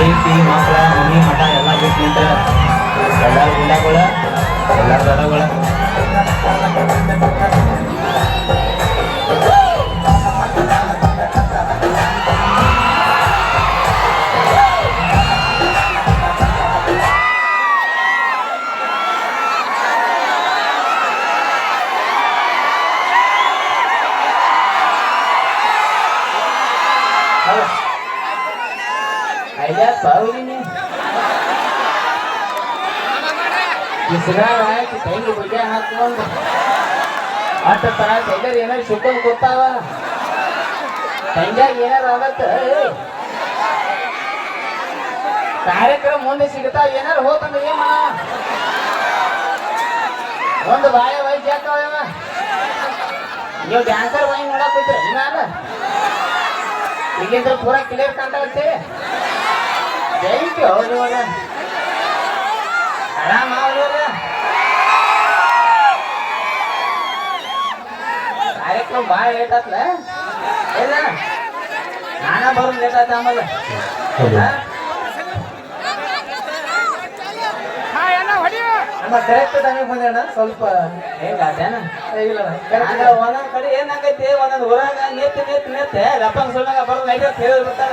ಹೆಂಡತಿ ಮಕ್ಕಳ ಮನಿ ಮಠ ಎಲ್ಲ ಬಿಟ್ಟು ನಿಂತ ಎಲ್ಲಾರ ಗುಂಡಾಗಳ ಎಲ್ಲಾರ ದಡಗಳ ಬಾವಿನಿ ಬಿಸಿಗಾರ ಹಾಕಿ ಕೈಗೆ ಬಗ್ಗೆ ಹಾಕೊಂಡು ಅಟ್ಟ ತರ ಎಲ್ಲರೂ ಏನಾರು ಸುತ್ತಂದು ಗೊತ್ತಾವ ಸಂಜಾಗ ಏನಾರು ಆಗತ್ತ ಕಾರ್ಯಕ್ರಮ ಮುಂದೆ ಸಿಗ್ತಾವ ಏನಾರು ಹೋತಂದ್ರೆ ಏನ್ ಮಾಡ ಒಂದು ಬಾಯ ವಯಸ್ಸು ಯಾಕವ ನೀವು ಡ್ಯಾನ್ಸರ್ ಬಾಯಿ ನೋಡಕ್ ಬಿಟ್ರೆ ಇನ್ನ ಈಗಿಂದ್ರೆ ಪೂರಾ ಕ್ಲಿಯರ್ ಕಾಣ್ತಾ ಜೈಂತಿ ಹೌದು ಇವಾಗ ಆರಾಮ ಅವರು ಕಾರ್ಯಕ್ರಮ ಭಾಳ ಲೇಟ್ ಆತ್ಲ? ಇಲ್ಲ. ನಾನ ಬರೋದು ಲೇಟ್ ಆಯ್ತು ಆಮೇಲೆ. ಹಾ? ನಮ್ಮ ಕರೆಕ್ಟ್ ಟೈಮಿಗೆ ಬಂದೇಣ ಸ್ವಲ್ಪ ಹೆಂಗಾತೇನ ಇಲ್ಲ. ಒಂದೊಂದ್ ಕಡೆ ಏನಾಗೈತಿ ಒಂದೊಂದ್ ಊರಾಗ ನೆತ್ ನೆತ್ ನೆತ್ ಲಪ್ಪ ಸುಳ್ಳಾಗ ಬರೋದು ನೈಟ್ ಹೇಳಿ ಬಿಡ್ತಾರ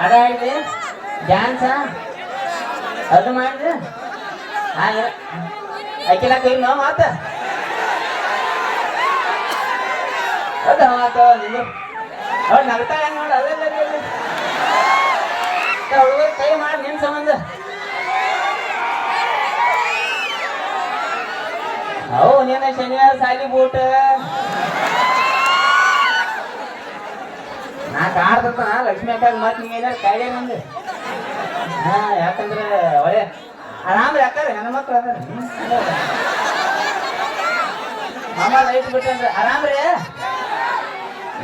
ಅಡ ಆಡಿದೆ ಡ್ಯಾನ್ಸ? ಅದು ಮಾಡ್ರಿ ಹಾ ಅಕ್ಕಿನ ಕೈ ನೋ ಮಾತ. ಅದು ಮಾತ ನೀವು ಅವ್ರು ನಗ್ತಾಳೆ ನೋಡಿ ಅದೆಲ್ಲ ಹುಡುಗರು ಕೈ ಮಾಡಿ ನಿನ್ ಸಂಬಂಧ. ಅವು ನೀನ ಶನಿವಾರ ಸಾಲಿ ಬೂಟ. ನಾ ಕಾಡ್ದತ್ತ ಲಕ್ಷ್ಮಿ ಅಕ್ಕಾಗ ಮತ್ತೆ ನಿಂಗೆ ಏನಾರ ಕಾಯ್ದೆ ನಂದು. ಹಾ, ಯಾಕಂದ್ರೆ ಒಳ್ಳೆ ಆರಾಮ್ ಯಾಕಾರ ಹೆಣ್ಮಕ್ಳು ಅದ ಮಾಮ ಲೈಟ್ ಬಿಟ್ಟಂದ್ರೆ ಆರಾಮ್ರಿ?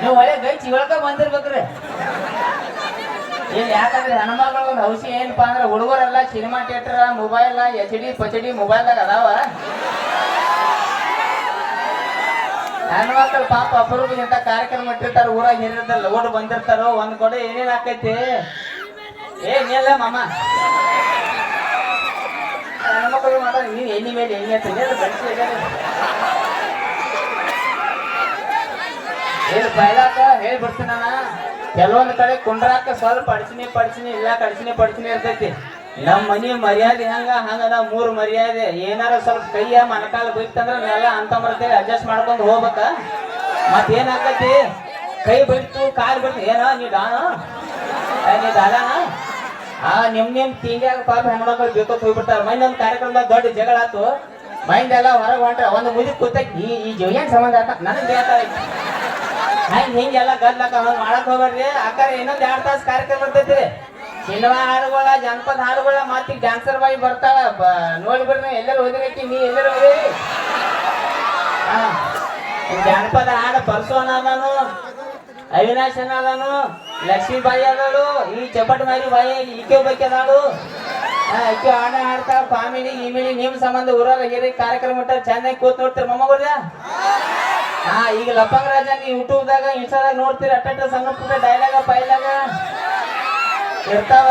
ನೀವು ಒಳ್ಳೆ ಗೈ ಚಿವಳ್ಕ ಬಂದಿರ್ಬೇಕ್ರಿ. ಏನ್ ಯಾಕಂದ್ರೆ ಹೆಣ್ಮಕ್ಳು ಒಂದು ಔಷಧಿ ಏನಪ್ಪಾ ಅಂದ್ರೆ ಹುಡುಗರೆಲ್ಲ cinema theatre mobile H D ಪಚ್ ಡಿ ಮೊಬೈಲ್ದಾಗ ಅದಾವ. ಹೆಣ್ಮಕ್ಳು ಪಾಪ ಅಪರೂಪ ಇಂತ ಕಾರ್ಯಕ್ರಮ ಇಟ್ಟಿರ್ತಾರ, ಊರಾಗ ಹಿರಿಯರ್ದ ಲೋಡ್ ಬಂದಿರ್ತಾರೋ, ಒಂದ್ ಕೊಡೆ ಏನೇನ್ ಆಕೈತಿ? ಏ ನೀಲ್ಲ ಮಾಮ. ಹೆಣ್ಮಕ್ಳು ಮಾಡ ನೀನ್ ಎಣ್ಣಿ ಮೇಲೆ ಎಣ್ಣಿ ಅಂತ ಬಡಿಸಿ ಬೈಲಾಕ ಬಯಲಾಕ ಹೇಳ್ಬಿಡ್ತೀನಿ ನಾನು. ಕೆಲವೊಂದ್ ಕಡೆ ಕುಂಡ್ರಾಕ ಸ್ವಲ್ಪ ಅಡಚಣೆ ಪಡಚಣೆ, ಇಲ್ಲ ಕಡ್ಸಿನಿ ಪಡಚಣೆ ಇರ್ತೈತಿ. ನಮ್ಮ ಮನಿ ಮರ್ಯಾದೆ ಹಂಗ? ಹಂಗದ ಮೂರು ಮರ್ಯಾದೆ. ಏನಾರ ಸ್ವಲ್ಪ ಕೈಯ ಮನಕಾಲ ಬೈತಂದ್ರ ನೆಲ ಅಂತ ಬರ್ತೇವೆ ಅಡ್ಜಸ್ಟ್ ಮಾಡ್ಕೊಂಡು ಹೋಗ್ಬೇಕ. ಮತ್ ಏನಾಗತಿ ಕೈ ಬಿಡ್ತು ಕಾಲ್ ಬಿಡ್ತು ಏನ, ನೀ ಡಾನ ನೀ ದಾದಾನ? ಆ ನಿಮ್ ನಿಮ್ ತಿಂಗ್ಯಾಗ ಪಾಪ ಹೆಣ್ಮಕ್ಳು ಬೇಕೋತ್ ಹೋಗ್ಬಿಡ್ತಾರ. ಮೈನ್ ಒಂದು ಕಾರ್ಯಕ್ರಮದಾಗ ದೊಡ್ಡ ಜಗಳ ಆತು. ಮೈಂಡ್ ಎಲ್ಲ ಹೊರಗೆ ಹೊಂಟ್ರ ಒಂದು ಮುದಿ ಕೂತಕ್ ಈ ಈ ಜೀವನ್ ಸಂಬಂಧ ಆತ? ನನಗೆ ಬೇಕಾಯ್ತು ಹಂಗೆ ಹಿಂಗೆಲ್ಲ ಗದ್ಲಕ್ಕ ಹಂಗ ಮಾಡಕ್ ಹೋಗ್ಬೇಡ್ರಿ. ಅಕ್ಕಾರ ಇನ್ನೊಂದು ಎರಡು ತಾಸು ಕಾರ್ಯಕ್ರಮ ಇರ್ತೈತಿ ಸಿನಿಮಾ ಹಾಡುಗಳ ಜನಪದ ಹಾಡುಗಳ ಮತ್ತೆ ಡ್ಯಾನ್ಸರ್ ಬಾಯಿ ಬರ್ತಾಳ. ಬ- ನೋಡಿ ಬಿಡ್ರಿ ಎಲ್ಲರೂ ಹೋದಿರೈತಿ ನೀ ಎಲ್ಲರೂ ಹೋದಿ ಜನಪದ ಹಾಡ ಪರ್ಸೋನ ಅದನು ಅವಿನಾಶ್ ಅದಾನು ಲಕ್ಷ್ಮೀಬಾಯಿ ಅದಾಳು ಈ ಚಪಟ್ ಮಾರಿ ಬಾಯಿ ಈಕೆ ಹಾ, ಈಕೆ ಹಾಡ ಹಾಡ್ತಾಳ ಕಾಮಿಡಿ ಗಿಮಿಡಿ ನಿಮ್ ಸಂಬಂಧ ಊರಾಗ ಹಿರಿ ಕಾರ್ಯಕ್ರಮ ಇಟ್ಟಾರ ಚೆನ್ನಾಗಿ ಕೂತ್ ನೋಡ್ತೀರ ಮೊಮ್ಮಗುರ್ಜ ಹಾ ಈಗ ಲಪ್ಪಂಗ ರಾಜ ನೀವು ಯೂಟ್ಯೂಬ್ದಾಗ ಇನ್ಸ್ಟಾದಾಗ ನೋಡ್ತೀರಿ ಅಟ್ಟ ಸಣ್ಣ ಪುಟ್ಟ ಡೈಲಾಗ ಪೈಲಾಗ. ಇರ್ತಾವ?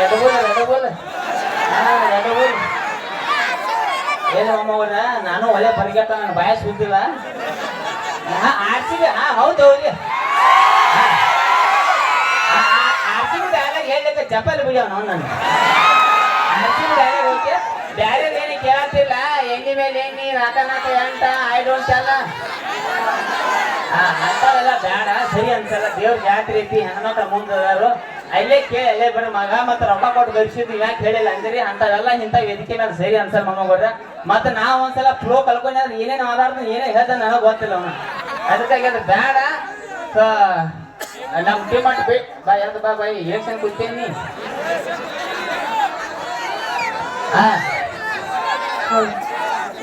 ರೆಡಬುಲ್ ಏನು ಅಮ್ಮವ್ರ ನಾನು ಒಳ್ಳೆ ಪರಿಗೆಟ್ಟ ನನ್ನ ಬಾಯ ಸುದ್ದಿಲ್ಲ ಹಾ ಆರ್ಸಿಬಿ ಹಾ, ಹೌದು ಹೌದು. ಆರ್ಸಿಬಿ ಡೈಲಾಗ್ ಹೇಳಕ್ಕೆ ಚಪ್ಪಲಿ ಬಿಡ್ಯಾವ ನಾವು ನಾನು. ಆರ್ಸಿಬಿ ಡೈಲಾಗ್ ಓಕೆ ಬ್ಯಾರೆ ಏನು ಕೇಳತ್ತಿಲ್ಲ? ಎಣ್ಣಿ ಮೇಲೆ ಎಣ್ಣಿ ನಾಟ ನಾಟ ಎಂಟ, ಐ ಡೋಂಟ್ ಅಲ್ಲ ಅಂತಾವೆಲ್ಲ ಬೇಡ. ಸರಿ ಅನ್ಸಲ್ಲ ದೇವ್ರ ಜಾತ್ರೆ ಐತಿ, ಹೆಣ್ಮಕ್ಳ ಮುಂದದಾರು ಅಲ್ಲೇ ಕೇಳಿ, ಅಲ್ಲೇ ಬೇಡ ಮಗ, ಮತ್ತೆ ರೊಕ್ಕ ಕೊಟ್ಟು ಗಳಿಸಿದ್ವಿ ಯಾಕೆ ಹೇಳಿಲ್ಲ ಅಂದ್ರಿ? ಅಂತವೆಲ್ಲ ಇಂಥ ವೇದಿಕೆ ಮೇಲೆ ಸರಿ ಅನ್ಸಲ್ಲ ಮಮ್ಮಗೋರ ಮತ್ತೆ ನಾವು ಒಂದ್ಸಲ ಫ್ಲೋ ಕಲ್ಕೊಂಡ್ರೆ ಏನೇನು ಆಧಾರದ ಏನೇ ಹೇಳ್ದ ಗೊತ್ತಿಲ್ಲ ಅವನು. ಅದಕ್ಕಾಗಿ ಅದು ಬೇಡ. ನಮ್ಮ ಟೀಮ್ ಬೇ ಬಾ ಯಾವ್ದು ಬಾ ಬಾಯಿ ಎಲೆಕ್ಷನ್ ಕೂತೇನಿ. ಹಾ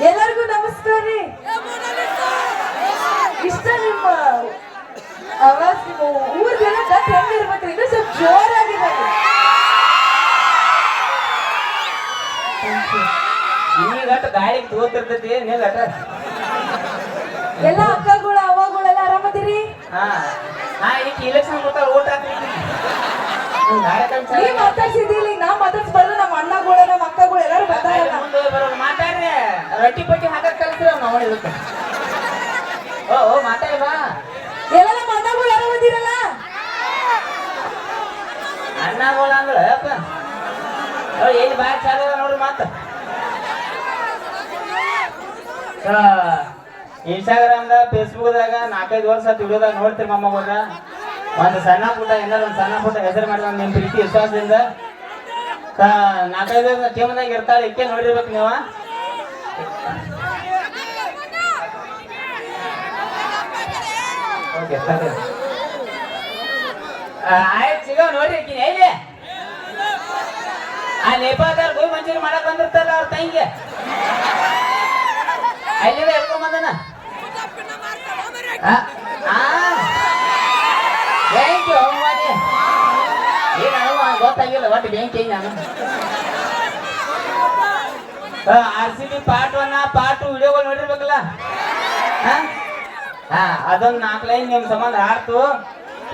ಎಲ್ಲರಿಗೂ ನಿಮ್ಮ ಊರ್ಗೆಲ್ಲ ಗಟ್ ಹೆಂಗಿರ್ಬೇಕ್ರಿ ಇನ್ನೂ ಸ್ವಲ್ಪ ಜೋರಾಗಿರ್ಬೇಕು ಈಗ ಗಾಳಿಗೆ ತಗೋತಿರ್ತೈತಿ ನೀಲ್ ಅಟ ಎಲ್ಲ ಅಕ್ಕಗಳು ಅವಗಳೆಲ್ಲ ಆರಾಮದಿರಿ ಹಾ. ಆ ಈಗ ಇಲೆಕ್ಷನ್ ಕೊಟ್ಟಾರ ಓಟ್ ಹಾಕ್ರಿ ನೀವ್ ಮಾತಾಡ್ಸಿದ್ದೀನಿ ನಾ ಮಾತಾಡ್ಸ್ಬಾರ್ದು ನಮ್ಮ ಅಣ್ಣಗಳು ನಮ್ಮ ಅಕ್ಕಗಳು ಎಲ್ಲರೂ ಬರ್ತಾರಲ್ಲ ಮಾತಾಡ್ರಿ. ರೊಟ್ಟಿ ಪಟ್ಟಿ ಹಾಕಕ್ ಕಲ್ಸ್ರಿ ನಾವು ಇದಕ್ಕೆ. ಓ ಓ ಮಾತಾಡಿ ಬಾ. ಎಲ್ಲ ನಮ್ಮ ಅಣ್ಣಗಳು ಆರಾಮದಿರಲ್ಲ ಅಣ್ಣಗಳ ಅಂದ್ರೆ ಎಲ್ಲಿ ಬಾಯ್ ಚಾಲ ನೋಡ್ರಿ ಮಾತು. ಇನ್ಸ್ಟಾಗ್ರಾಮ್ದಾಗ, ಫೇಸ್ಬುಕ್ದಾಗ ನಾಲ್ಕೈದು ವರ್ಷ ವಿಡಿಯೋದಾಗ ನೋಡ್ತೀರಿ ಮೊಮ್ಮಗ ಒಂದು ಸಣ್ಣ ಪುಟ್ಟ ಏನಾರ ಒಂದು ಸಣ್ಣ ಪುಟ್ಟ ಹೆಸರು ಮಾಡಿದ ನಿಮ್ಮ ಪ್ರೀತಿ, ವಿಶ್ವಾಸದಿಂದ. ನಾಲ್ಕೈದು ಟೀಮ್ದಾಗ ಇರ್ತಾಳೆ, ಇಕ್ಕೆ ನೋಡಿರ್ಬೇಕು ನೀವು. ಆಯ್ತು. ನೋಡಿ ಆಕಿನ. ಎಲ್ಲಿ ಆ ನೇಪಾಳದವ್ರು ಗೋಯ್ ಮಂಜೂರಿ ಮಾಡಕ್ ಬಂದಿರ್ತಾರಲ್ಲ ಅವ್ರ ತಂಗಿ. ಅಲ್ಲಿಂದ ಎಳ್ಕೊಂಡ್. ಬೆಂಕಿ ಹೋಗಿ ಏನ್ ಗೊತ್ತಾಗಿಲ್ಲ, ಒಟ್ಟು ಬೆಂಕಿ ನಾನು. R C B part one part two ವಿಡಿಯೋಗಳು ನೋಡಿರ್ಬೇಕಲ್ಲ? ಹಾ? ಅದೊಂದು ನಾಲ್ಕು ಲೈನ್ ನಿಮ್ ಸಂಬಂಧ ಆಡ್ತು.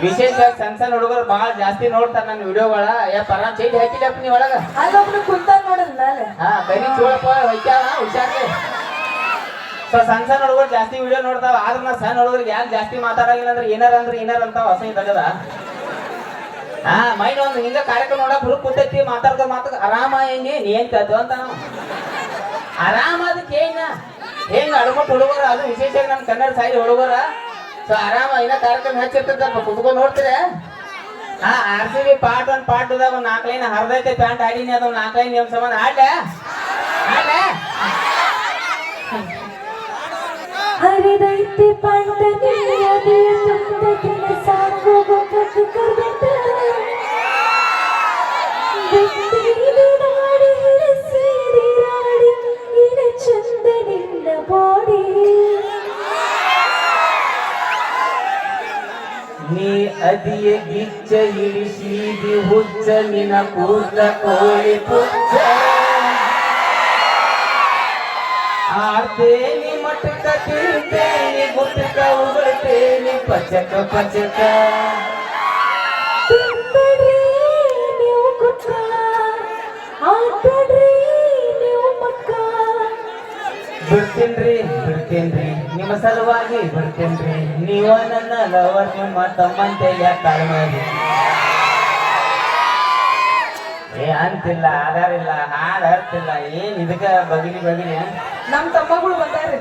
ವಿಶೇಷವಾಗಿ ಸಣ್ಣ ಸಣ್ಣ ಹುಡುಗರು ಬಹಳ ಜಾಸ್ತಿ ನೋಡ್ತಾರೆ ನನ್ನ ವಿಡಿಯೋಗಳ. ಯಾ ಪರ ಚೈಟ್ ಹಾಕಿಲ್ಲಪ್ಪ ನೀ ಒಳಗ? ಅಲ್ಲೊಬ್ರು ಕುಂತ ನೋಡಲ್ ಮೇಲೆ. ಹಾ ಕರಿ ಚೂಳಪ್ಪ ಸೊ ಸಣ್ಣ ಸಣ್ಣ ಹುಡುಗರು ಜಾಸ್ತಿ ವಿಡಿಯೋ ನೋಡ್ತಾವ ಆದ್ರ ನಾ ಸಣ್ಣ ಹುಡುಗರಿಗೆ ಯಾರು ಜಾಸ್ತಿ ಮಾತಾಡಂಗಿಲ್ಲ ಅಂದ್ರೆ ಏನಾರ ಅಂದ್ರೆ ಏನಾರ ಅಂತ ಹೊಸ ಇದ್ದಾಗದ ಹಾ ಮೈನ್ ಒಂದು ಹಿಂಗ ಕಾರ್ಯಕ್ರಮ ನೋಡಕ್ ಹುಡುಗ ಕೂತೈತಿ ಮಾತಾಡ್ಕೊ ಮಾತಾಡ ಆರಾಮ ಹೆಂಗೆ ನೀ ಏನ್ ಕದ್ದು ಅಂತ ನಾವು ಆರಾಮ ಅದಕ್ಕೆ ಏನ ಹೆಂಗ ಅಡ್ಕೊಟ್ಟು ಹುಡುಗರ ಅದು ವಿಶೇಷವಾಗಿ ನನ್ನ ಕನ್ನಡ ಸಾಯಿ ಹುಡುಗರ? ಸೊ ಆರಾಮ, ಇನ್ನ ಕಾರ್ಯಕ್ರಮ ಹೆಚ್ಚಿರ್ತೈತಪ್ಪ, ಕುತ್ಕೊಂಡು ನೋಡ್ತೀರ? ಹಾ R C B part one part ಅದಾಗ ಒಂದ್ ನಾಲ್ಕು ಲೈನ್ ಹರಿದೈತೆ ಪ್ಯಾಂಟ್ ಆಡಿನಿ ಅದು ನಾಲ್ಕು ಲೈನ್ ನಿಮ್ ಸಂಬಂಧ ಆಡ್ಲೆ ಆಡ್ಲೆ ಹರಿದೈತೆ ಪಂಟ ಅದಿಯ ಗಿಚ್ಚ ಇಳಿಸಿದಿ ಹುಚ್ಚ ನಿನ ಕೂದಲ ಕೋಳಿ ಪುಚ್ಚ ಆರ್ತೇನಿ ಮಟಕ ತಿಂತೇನಿ ಗುಟ್ಟಕ ಉಗುಳ್ತೇನಿ ಪಚಕ ಪಚಕ ತಿಂದಡ್ರಿ ನೀವು ಕುಕ್ಕ ಆಟಡ್ರಿ ನೀವು ಮಕ್ಕ ಬಿಡ್ತೀನ್ರಿ ಬಿಡ್ತೀನ್ರಿ ನಿಮ್ಮ ಸಲುವಾಗಿ ಬರ್ತೇನ್ರಿ. ನೀವ ನನ್ನ ಲವರ್ ನಿಮ್ಮ ತಮ್ಮಂತೆ ಯಾಕೆ ಏ ಅಂತಿಲ್ಲ ಆಧಾರಿಲ್ಲ ಇಲ್ಲ ಹಾಡು ಅರ್ತಿಲ್ಲ ಏನ್ ಇದಕ್ಕ ಬಗಿಲಿ ಬಗಿಲಿ ನಮ್ ತಮ್ಮಗಳು ಬಂದಾರಿ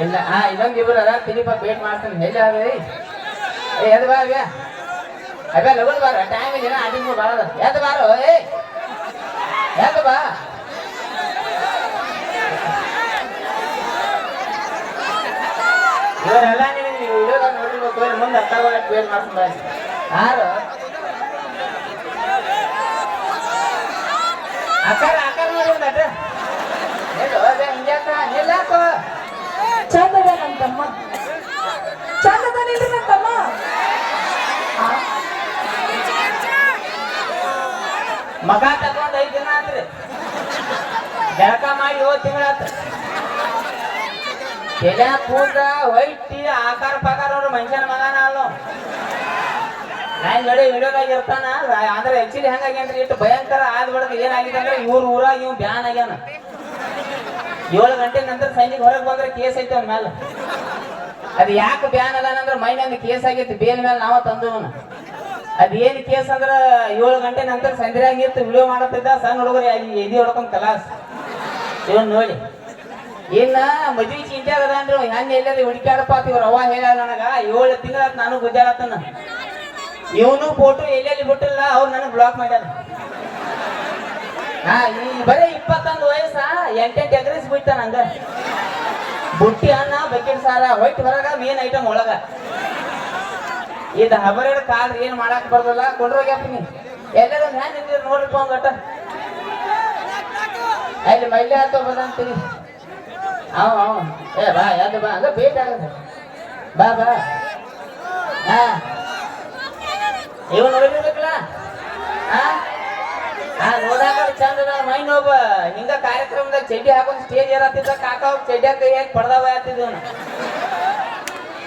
ಇಲ್ಲ ಹಾ ಇನ್ನೊಂದ್ ಇಬ್ರು ಅದ ತಿನಿಪ ಬೇಟ್ ಮಾಡ್ತಾನೆ. ಹೇಳಿ ಅದ ಏ ಎದ್ ಬಾ ಅವ್ಯ ಅವ್ಯ ಲಗು ಬಾರ ಟೈಮ್ ಇಲ್ಲ ಅಡಿಗೆ ಬಾರದ ಎದ್ ಬಾರೋ ಏ ಎದ್ ಬಾ ಇವರೆಲ್ಲ ನಿನಗೆ ನೀವು ವಿಡಿಯೋದಾಗ ಮುಂದೆ ಅರ್ಥ ಬೇಟ್ ಮಾಡ್ತಾರೆ ಯಾರು? ಆಕಾರ ಆಕಾರ ನೋಡಿ ಒಂದು ಅಡ್ಡ. ಅದೇ ಚಂದ ಅದ ತಮ್ಮ. ಚಂದ ಅದಾನಿಲ್ರಿ ನಮ್ ತಮ್ಮ. ಆ, ಮಗ ತಗೊಂಡ್ ಐದ್ ದಿನ ಆತ್ರಿ. ಬೆಳಕ ಮಾಡಿ ಏಳು ತಿಂಗಳಾತ ತಲೆ ಕೂದ ಹೊಯ್ಟಿ ಆಕಾರ ಪಾಕಾರ ಅವ್ರ ಮನುಷ್ಯನ ಮಗನ ಅಲ್ಲೋ. ನಾನು ನೋಡಿ ವಿಡಿಯೋದಾಗ ಇರ್ತಾನ ಅಂದ್ರೆ ಆಕ್ಚುಲಿ ಹೆಂಗಾಗ್ಯಾನ್ರಿ ಇಟ್ಟು ಭಯಂಕರ ಆದ್ ಬಿಡದ ಏನಾಗಿದೆ ಅಂದ್ರೆ ಇವ್ರ ಊರಾಗ ಇವ್ ಬ್ಯಾನ್ ಆಗ್ಯಾನ. ಏಳು ಗಂಟೆ ನಂತರ ಸಂಜೆಗೆ ಹೊರಗೆ ಬಂದ್ರೆ ಕೇಸ್ ಐತೆ ಅವ್ನ ಮೇಲೆ ಅದು ಯಾಕೆ ಬ್ಯಾನ್ ಅದಾನಂದ್ರೆ ಮೈನಂದು ಕೇಸ್ ಆಗೈತಿ, ಬೇಲ್ ಮೇಲೆ ನಾವ ಅದು ಏನ್ ಕೇಸ್ ಅಂದ್ರೆ ಏಳು ಗಂಟೆ ನಂತರ ಸಂಜೆ ಆಗಿತ್ತು ವಿಡಿಯೋ ಮಾಡತ್ತಿದ್ದ ಸಣ್ಣ ಹುಡುಗರು ಎದಿ ಹೊಡ್ಕೊಂಡ್ ಕಲಾಸ್. ಇವನ್ ನೋಡಿ. ಇನ್ನ ಮದ್ವಿ ಚಿಂತೆ ಅದ ಹೆಂಗ್ ಎಲ್ಲಾರ ಹುಡುಕ್ಯಾಡಪ್ಪ ಇವ್ರ ಅವ ಹೇಳ ನನಗ. ಏಳು ತಿಂಗಳ ನಾನು ಗುದ್ದಾಡತ್ತನ ಇವನು ಫೋಟೋ ಎಲ್ಲೆಲ್ಲಿ ಬಿಟ್ಟಿಲ್ಲ, ಅವ್ರು ನನಗೆ ಬ್ಲಾಕ್ ಮಾಡ್ಯಾರ ಹಾ, ಈ ಬರೀ ಇಪ್ಪತ್ತೊಂದು ವಯಸ್ಸ ಎಂಟೆಂಟು ಎಗ್ರೆಸ್ ಬಿಟ್ಟ ನಂಗ ಬುಟ್ಟಿ ಅನ್ನ, ಬಕೆಟ್ ಸಾರ, ಹೊಯ್ಟ್ ಹೊರಗ ಮೇನ್ ಐಟಮ್ ಒಳಗ. ಇದು ಹಬರಡ್ ಕಾಲ್ ಏನ್ ಮಾಡಕ್ ಬರ್ದಲ್ಲ, ಕೊಂಡ್ರೋಗ್ಯಪ್ಪ ನೀ. ಎಲ್ಲರೂ ಹ್ಯಾಂಗ ನಿಂತಿರ್ ಅವ್ನ್ ಗಟ್ಟ ಅಲ್ಲಿ ಮೈಲೆ ಆತ ಅವ ಏ, ಬಾ ಯಾವ್ದು ಬಾ? ಹಂಗ ಭೇಟಿ ಬಾ ಬಾ. ಹಾ. ಇವ್ ನೋಡಿರ್ಬೇಕಲ್ಲ ಹಾ? ಹಾ, ನೋಡಾಕ ಚಂದ ಅದ ಮೈ ಒಬ್ಬ. ಹಿಂಗ ಕಾರ್ಯಕ್ರಮದಾಗ ಚಡ್ಡಿ ಹಾಕೊಂಡ್ ಸ್ಟೇಜ್ ಏರತ್ತಿದ್ದ ಕಾಕ ಚಡ್ಡಿ ಕೈ ಹಾಕಿ ಪಡ್ದಾವ ಆತಿದ್ವು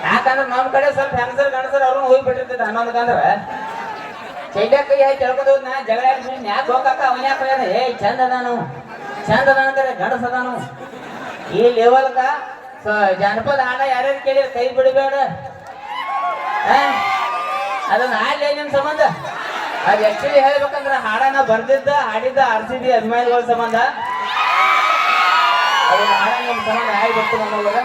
ಯಾಕಂದ್ರ ನಮ್ ಕಡೆ ಸ್ವಲ್ಪ ಹೆಂಗಸರ್ ಗಣಸರ್ ಅವ್ರನ್ನ ಹೋಗಿ ಬಿಟ್ಟಿರ್ತೈತೆ ಹನ್ನೊಂದಕ್ಕೆ ಚಡ್ಡಿ ಕೈ ಹಾಕಿ ಎಳ್ಕೊಂಡು ಹೋದ್ ನಾ ಜಗಳ ಯಾಕೆ ಹೋಗಾಕ ಅವನ್ಯಾಕ ಏ ಚಂದ ಅದಾನು ಚಂದ ಅದಾನ ಗಣಸ ಅದಾನು ಈ ಲೆವೆಲ್ಗ ಜಾನಪದ ಹಾಡ ಯಾರ್ಯಾರು ಕೇಳಿದ್ರೆ ಕೈ ಬಿಡಬೇಡ. ಅದನ್ನ ಹಾಡ್ಲೇ ನಿಮ್ ಸಂಬಂಧ? ಅದು ಆಕ್ಚುಲಿ ಹೇಳ್ಬೇಕಂದ್ರೆ ಹಾಡನ ಬರ್ದಿದ್ದ, ಹಾಡಿದ್ದ ಆರ್ಸಿದ್ದಿ ಅಭಿಮಾನಿಗಳ ಸಂಬಂಧ. ಅದನ್ನ ಹಾಡ ನಿಮ್ ಸಂಬಂಧ ಬರ್ತೀನಿ ನಮ್ಮೊಳಗ